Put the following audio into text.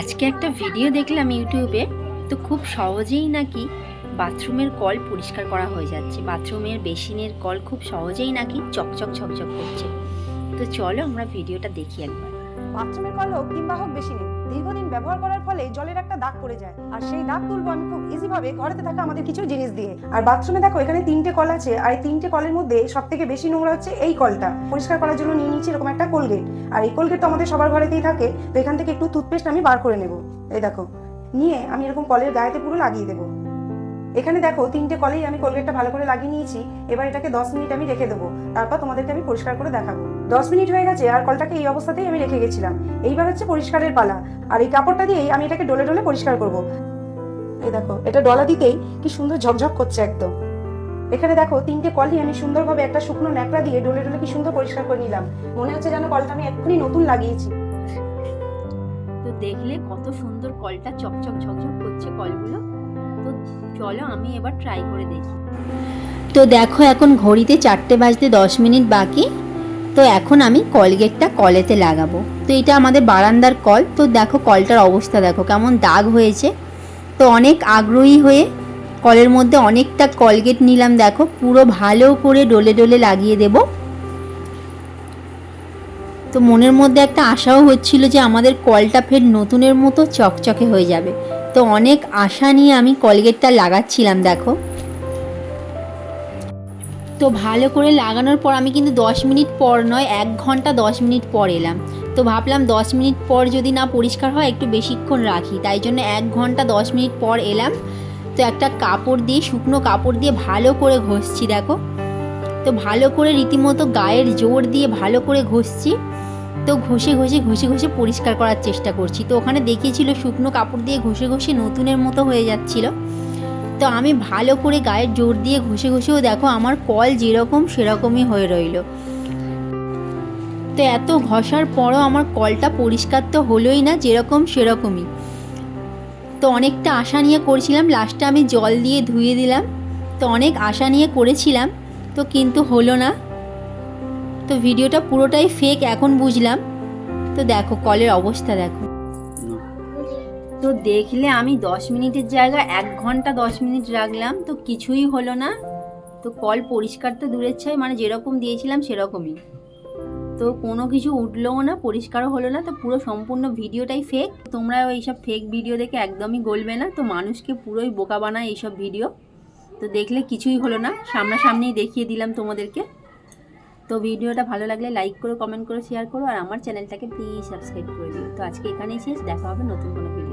আজকে একটা ভিডিও দেখলাম ইউটিউবে, তো খুব সহজেই নাকি বাথরুমের কল পরিষ্কার করা হয়ে যাচ্ছে। বাথরুমের বেসিনের কল খুব সহজেই নাকি চকচক ছকচক করছে। তো চলো আমরা ভিডিওটা দেখি একবার। বাথরুমের কল হোক কিংবা হোক বেশি নেই দীর্ঘদিন ব্যবহার করার ফলে জলের একটা দাগ পড়ে যায়। আর সেই দাগ তুলবো আমি খুব ইজি ভাবে ঘরেতে থাকা আমাদের কিছু জিনিস দিয়ে। আর বাথরুমে দেখো, এখানে তিনটে কল আছে, আর এই তিনটে কলের মধ্যে সব থেকে বেশি নোংরা হচ্ছে এই কলটা। পরিষ্কার করার জন্য নিয়ে নিচ্ছি এরকম একটা কোলগেট আর এই কোলগেট তো আমাদের সবার ঘরেতেই থাকে, তো এখান থেকে একটু টুথপেস্ট আমি বার করে নেব। এই দেখো, নিয়ে আমি এরকম কলের গায়েতে পুরো লাগিয়ে দেবো। এখানে দেখো, তিনটে কলেই আমি কোলগেটটা ভালো করে লাগিয়ে নিয়েছি। এবার এটাকে দশ মিনিট আমি রেখে দেবো। তারপর তোমাদেরকে আমি পরিষ্কার করে দেখাবো। দশ মিনিট হয়ে গেছে আর কলটাকে এই অবস্থাতেই আমি রেখে গেছিলাম। এইবার হচ্ছে পরিষ্কারের পালা। আর এই কাপড়টা দিয়েই আমি এটাকে ডলে ডলে পরিষ্কার করব। এই দেখো, এটা ডলা দিতেই কি সুন্দর ঝকঝক করছে একদম। এখানে দেখো, তিনটে কলই আমি সুন্দরভাবে একটা শুকনো ন্যাকড়া দিয়ে ডলে ডলে কি সুন্দর পরিষ্কার করে নিলাম। মনে হচ্ছে যেন কলটা আমি এক্ষুনি নতুন লাগিয়েছি। দেখলে কত সুন্দর কলটা চকচক ঝকঝক করছে কলগুলো। তো চলো আমি এবার ট্রাই করে দেখি। তো দেখো এখন ঘড়িতে চারটে বাজতে দশ মিনিট বাকি। তো এখন আমি কলগেটটা কলেতে লাগাবো। তো এটা আমাদের বারান্দার কল। তো দেখো কলটার অবস্থা দেখো, কেমন দাগ হয়েছে। তো অনেক আগ্রহী হয়ে কলের মধ্যে অনেকটা কলগেট নিলাম দেখো। পুরো ভালো করে ডলে ডলে লাগিয়ে দেবো। তো মনের মধ্যে একটা আশাও হচ্ছিল যে আমাদের কলটা ফের নতুনের মতো চকচকে হয়ে যাবে। তো অনেক আশা নিয়ে আমি কলগেটটা লাগাচ্ছিলাম, দেখো। তো ভালো করে লাগানোর পর আমি কিন্তু দশ মিনিট পর নয়, এক ঘণ্টা দশ মিনিট পর এলাম। তো ভাবলাম দশ মিনিট পর যদি না পরিষ্কার হয়, একটু বেশিক্ষণ রাখি। তাই জন্য এক ঘণ্টা দশ মিনিট পর এলাম। তো একটা কাপড় দিয়ে, শুকনো কাপড় দিয়ে ভালো করে ঘষছি, দেখো। তো ভালো করে রীতিমতো গায়ের জোর দিয়ে ভালো করে ঘষছি। তো ঘষে ঘষে ঘষে ঘষে পরিষ্কার করার চেষ্টা করছি। তো ওখানে দেখিয়েছিল শুকনো কাপড় দিয়ে ঘষে ঘষে নতুনের মতো হয়ে যাচ্ছিল। তো আমি ভালো করে গায়ের জোর দিয়ে ঘষে, ঘষেও দেখো আমার কল যেরকম সেরকমই হয়ে রইল। তো এত ঘষার পরও আমার কলটা পরিষ্কার তো হলোই না, যেরকম সেরকমই। তো অনেকটা আশা নিয়ে করছিলাম, লাস্টে আমি জল দিয়ে ধুয়ে দিলাম। তো অনেক আশা নিয়ে করেছিলাম তো কিন্তু হলো না। তো ভিডিওটা পুরোটাই ফেক এখন বুঝলাম। তো দেখো কলের অবস্থা দেখো। তো দেখলে আমি দশ মিনিটের জায়গায় এক ঘণ্টা দশ মিনিট রাখলাম তো কিছুই হলো না। তো কল পরিষ্কার তো দূরের ছাই মানে যেরকম দিয়েছিলাম সেরকমই। তো কোনো কিছু উঠলোও না পরিষ্কারও হলো না তো পুরো সম্পূর্ণ ভিডিওটাই ফেক তোমরা এইসব ফেক ভিডিও দেখে একদমই গলবে না তো মানুষকে পুরোই বোকা বানায় এইসব ভিডিও তো দেখলে কিছুই হলো না। সামনাসামনিই দেখিয়ে দিলাম তোমাদেরকে। তো ভিডিওটা ভালো লাগলে লাইক করো কমেন্ট করো শেয়ার করো, আর আমার চ্যানেলটাকে প্লিজ সাবস্ক্রাইব করে দিও। তো আজকে এখানেই শেষ, দেখা হবে নতুন কোনো ভিডিও